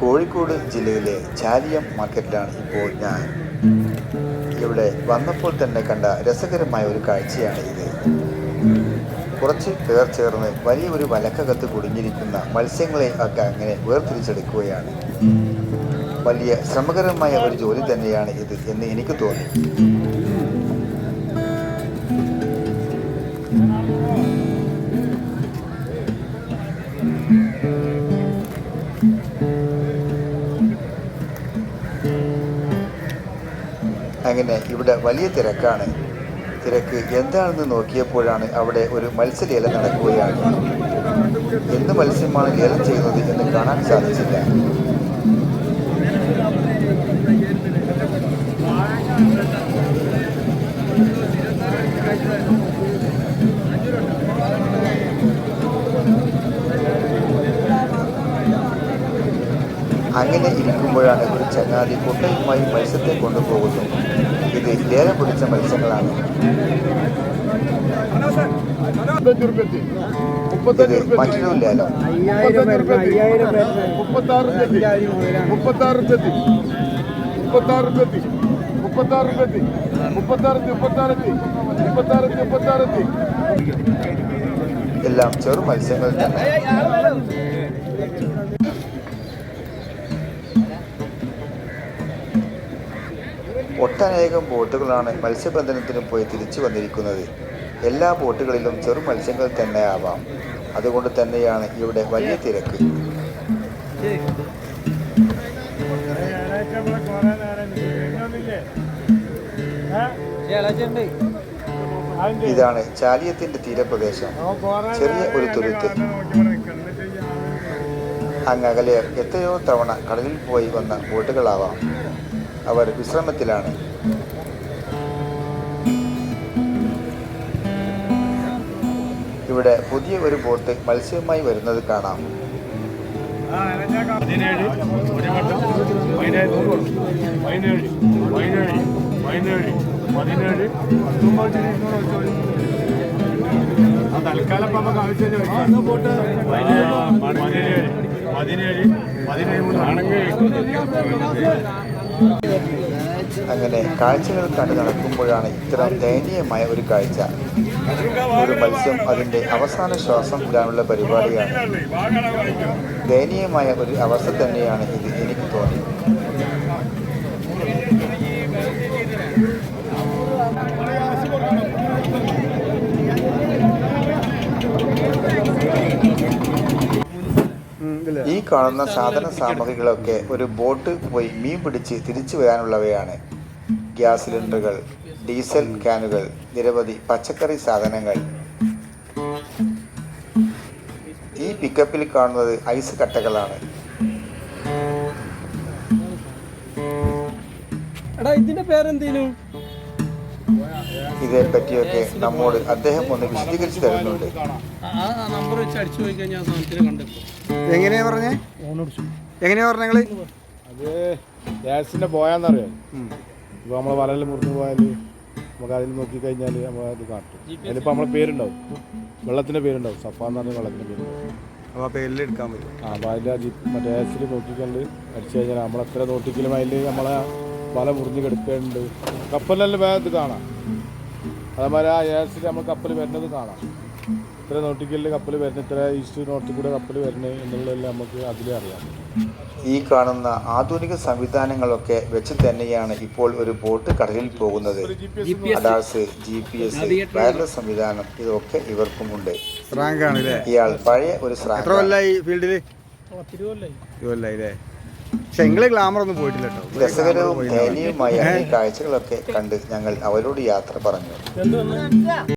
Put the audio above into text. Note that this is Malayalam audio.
കോഴിക്കോട് ജില്ലയിലെ ചാലിയം മാർക്കറ്റിലാണ് ഇപ്പോൾ ഞാൻ. ഇവിടെ വന്നപ്പോൾ തന്നെ കണ്ട രസകരമായ ഒരു കാഴ്ചയാണ് ഇത്. കുറച്ച് പേർ ചേർന്ന് വലിയൊരു വലക്കകത്ത് കുടുങ്ങിയിരിക്കുന്ന മത്സ്യങ്ങളെ ഒക്കെ അങ്ങനെ വേർതിരിച്ചെടുക്കുകയാണ്. വലിയ ശ്രമകരമായ ഒരു ജോലി തന്നെയാണ് ഇത് എന്ന് എനിക്ക് തോന്നി. അങ്ങനെ ഇവിടെ വലിയ തിരക്കാണ്. തിരക്ക് എന്താണെന്ന് നോക്കിയപ്പോഴാണ് അവിടെ ഒരു മത്സ്യലേലം നടക്കുകയാണ്. എന്ത് മത്സ്യമാണ് ലേലം ചെയ്യുന്നത് എന്ന് കാണാൻ സാധിച്ചില്ല. അങ്ങനെ ഇരിക്കുമ്പോഴാണ് ഒരു ചങ്ങാതി കുട്ടയുമായി മത്സ്യത്തെ കൊണ്ടുപോകുന്നത്. ലേലം പിടിച്ച മത്സ്യങ്ങളാണ്. മറ്റൊരു ലേലം മുപ്പത്താറ് മുപ്പത്താറ് മുപ്പത്താറ് മുപ്പത്താറ് മുപ്പത്താറ് മുപ്പത്താറെത്തി മുപ്പത്താറെത്തി എല്ലാം ചെറു മത്സ്യങ്ങൾ തന്നെ. ഒട്ടനേകം ബോട്ടുകളാണ് മത്സ്യബന്ധനത്തിന് പോയി തിരിച്ചു വന്നിരിക്കുന്നത്. എല്ലാ ബോട്ടുകളിലും ചെറു മത്സ്യങ്ങൾ തന്നെ ആവാം അതുകൊണ്ട് തന്നെയാണ് ഇവിടെ വലിയ തിരക്ക്. ഇതാണ് ചാലിയത്തിന്റെ തീരപ്രദേശം. ചെറിയ ഒരു തുരുത്ത്. അങ്ങകലെ എത്രയോ തവണ കടലിൽ പോയി വന്ന ബോട്ടുകളാവാം. അവർ വിശ്രമത്തിലാണ് ഇവിടെ പുതിയ ഒരു ബോട്ട് മത്സ്യവുമായി വരുന്നത് കാണാം പതിനേഴ് പതിനേഴ് പതിനേഴ് ആണെങ്കിൽ അങ്ങനെ കാഴ്ചകൾ കണ്ടു നടക്കുമ്പോഴാണ് ഇത്തരം ദയനീയമായ ഒരു കാഴ്ച. ഒരു മത്സ്യം അതിന്റെ അവസാന ശ്വാസം വിടാനുള്ള പരിപാടിയാണ്. ദയനീയമായ ഒരു അവസ്ഥ തന്നെയാണ് ഇത് എനിക്ക് തോന്നി ഈ കാണുന്ന സാധന സാമഗ്രികളൊക്കെ ഒരു ബോട്ട് പോയി മീൻ പിടിച്ച് തിരിച്ചു വരാനുള്ളവയാണ്. ഗ്യാസ് സിലിണ്ടറുകൾ ഡീസൽ ക്യാനുകൾ നിരവധി പച്ചക്കറി സാധനങ്ങൾ. ഈ പിക്കപ്പിൽ കാണുന്നത് ഐസ് കട്ടകളാണ്. എടാ ഇതിന്റെ പേരെന്തേനു? ഇതേ പറ്റിയൊക്കെ നമ്മോട് അദ്ദേഹം ഒന്ന് വിശദീകരിച്ചു തരുന്നുണ്ട്. എങ്ങനെയാ പറഞ്ഞേ? എങ്ങനെയാ പറഞ്ഞ നിങ്ങൾ? അത് ഗ്യാസിന്റെ പോയാന്നറിയാം? ഇപ്പൊ നമ്മളെ വലയിൽ മുറിഞ്ഞു പോയാൽ നമുക്ക് അതിൽ നോക്കി കഴിഞ്ഞാൽ നമ്മൾ അത് കാട്ടും. അതിലിപ്പോൾ നമ്മളെ പേരുണ്ടാവും. വെള്ളത്തിന്റെ പേരുണ്ടാവും. സഫ എന്ന് പറഞ്ഞ വെള്ളത്തിന്റെ പേരുണ്ടാവും അപ്പൊ പേരിൽ എടുക്കാൻ പറ്റും. ആ അപ്പോൾ അതിന്റെ മറ്റേ ആസിൽ നോക്കിക്കണ്ട് അടിച്ചു കഴിഞ്ഞാൽ നമ്മളെത്ര നോട്ടിക്കലും അതിൽ നമ്മളെ വല മുറിഞ്ഞ് കിടക്കുന്നുണ്ട് കപ്പലെല്ലാം വേഗത്ത് കാണാം. അതേമാതിരി ആ ഏഴ്സിൽ നമ്മൾ കപ്പൽ വരുന്നത് കാണാം. ഇത്ര നോട്ടിക്കലിൽ കപ്പൽ വരുന്നത് ഇത്ര ഈസ്റ്റ് നോർത്തിൽ കൂടെ കപ്പൽ വരുന്നത് എന്നുള്ളതെല്ലാം നമുക്ക് അതിലേ അറിയാം. ഈ കാണുന്ന ആധുനിക സംവിധാനങ്ങളൊക്കെ വെച്ച് തന്നെയാണ് ഇപ്പോൾ ഒരു ബോട്ട് കടലിൽ പോകുന്നത്. ADAS G P S wireless സംവിധാനം ഇതൊക്കെ ഇവർക്കും ഉണ്ട്. ഇയാൾ പഴയ ഒരു എത്ര പക്ഷെ നിങ്ങൾ ഗ്ലാമർ ഒന്നും പോയിട്ടില്ല കേട്ടോ. രസകരവും ദയനീയവുമായ ഈ കാഴ്ചകളൊക്കെ കണ്ട് ഞങ്ങൾ അവരോട് യാത്ര പറഞ്ഞു.